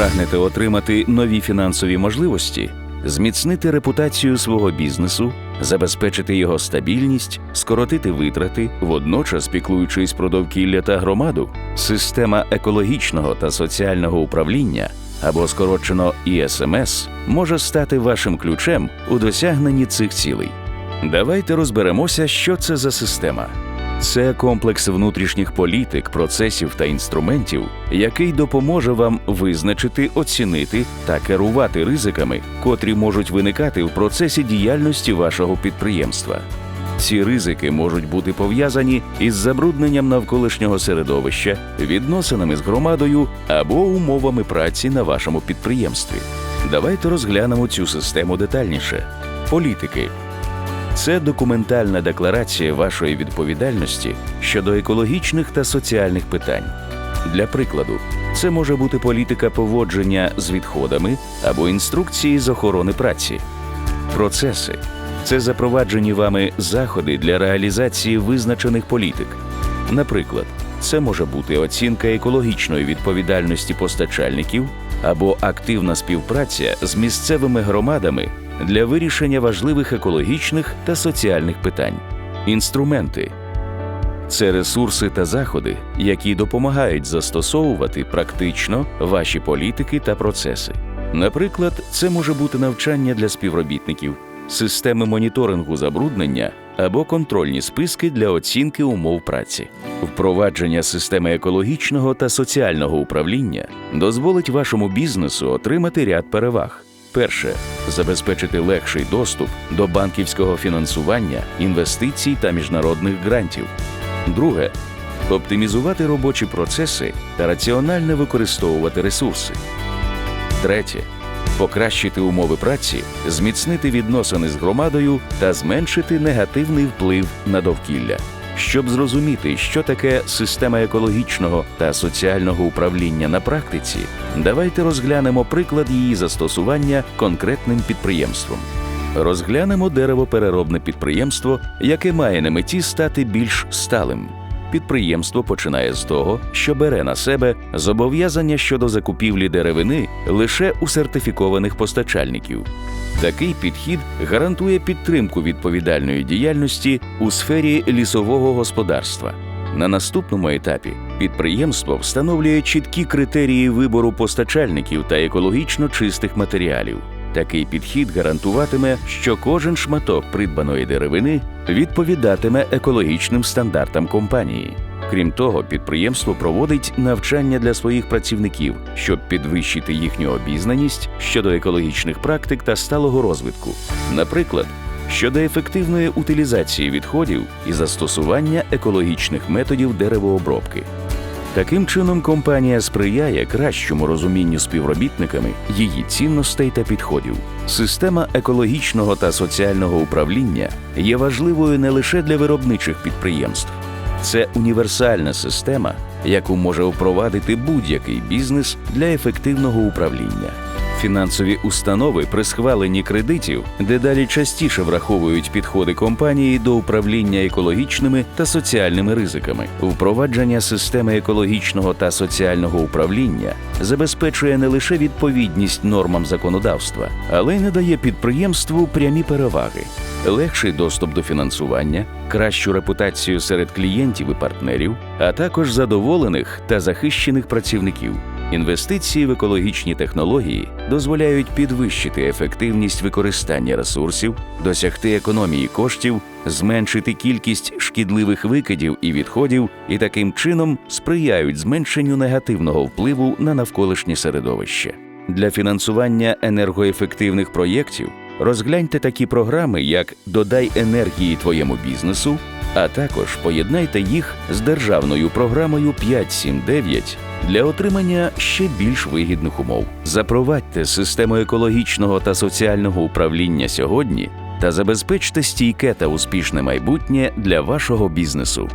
Прагнете отримати нові фінансові можливості, зміцнити репутацію свого бізнесу, забезпечити його стабільність, скоротити витрати, водночас піклуючись про довкілля та громаду, система екологічного та соціального управління або скорочено ІСМС може стати вашим ключем у досягненні цих цілей. Давайте розберемося, що це за система. Це комплекс внутрішніх політик, процесів та інструментів, який допоможе вам визначити, оцінити та керувати ризиками, котрі можуть виникати в процесі діяльності вашого підприємства. Ці ризики можуть бути пов'язані із забрудненням навколишнього середовища, відносинами з громадою або умовами праці на вашому підприємстві. Давайте розглянемо цю систему детальніше. Політики це документальна декларація вашої відповідальності щодо екологічних та соціальних питань. Для прикладу, це може бути політика поводження з відходами або інструкції з охорони праці. Процеси це запроваджені вами заходи для реалізації визначених політик. Наприклад, це може бути оцінка екологічної відповідальності постачальників або активна співпраця з місцевими громадами для вирішення важливих екологічних та соціальних питань. Інструменти це ресурси та заходи, які допомагають застосовувати практично ваші політики та процеси. Наприклад, це може бути навчання для співробітників, системи моніторингу забруднення або контрольні списки для оцінки умов праці. Впровадження системи екологічного та соціального управління дозволить вашому бізнесу отримати ряд переваг. Перше забезпечити легший доступ до банківського фінансування, інвестицій та міжнародних грантів. Друге оптимізувати робочі процеси та раціонально використовувати ресурси. Третє покращити умови праці, зміцнити відносини з громадою та зменшити негативний вплив на довкілля. Щоб зрозуміти, що таке система екологічного та соціального управління на практиці, давайте розглянемо приклад її застосування конкретним підприємством. Розглянемо деревопереробне підприємство, яке має на меті стати більш сталим. Підприємство починає з того, що бере на себе зобов'язання щодо закупівлі деревини лише у сертифікованих постачальників. Такий підхід гарантує підтримку відповідальної діяльності у сфері лісового господарства. На наступному етапі підприємство встановлює чіткі критерії вибору постачальників та екологічно чистих матеріалів. Такий підхід гарантуватиме, що кожен шматок придбаної деревини відповідатиме екологічним стандартам компанії. Крім того, підприємство проводить навчання для своїх працівників, щоб підвищити їхню обізнаність щодо екологічних практик та сталого розвитку. Наприклад, щодо ефективної утилізації відходів і застосування екологічних методів деревообробки. Таким чином, компанія сприяє кращому розумінню співробітниками її цінностей та підходів. Система екологічного та соціального управління є важливою не лише для виробничих підприємств. Це універсальна система, яку може впровадити будь-який бізнес для ефективного управління. Фінансові установи при схваленні кредитів дедалі частіше враховують підходи компанії до управління екологічними та соціальними ризиками. Впровадження системи екологічного та соціального управління забезпечує не лише відповідність нормам законодавства, але й надає підприємству прямі переваги, легший доступ до фінансування, кращу репутацію серед клієнтів і партнерів, а також задоволених та захищених працівників. Інвестиції в екологічні технології дозволяють підвищити ефективність використання ресурсів, досягти економії коштів, зменшити кількість шкідливих викидів і відходів, і таким чином сприяють зменшенню негативного впливу на навколишнє середовище. Для фінансування енергоефективних проєктів розгляньте такі програми, як Додай енергії твоєму бізнесу, а також поєднайте їх з державною програмою 579 для отримання ще більш вигідних умов. Запровадьте систему екологічного та соціального управління сьогодні та забезпечте стійке та успішне майбутнє для вашого бізнесу.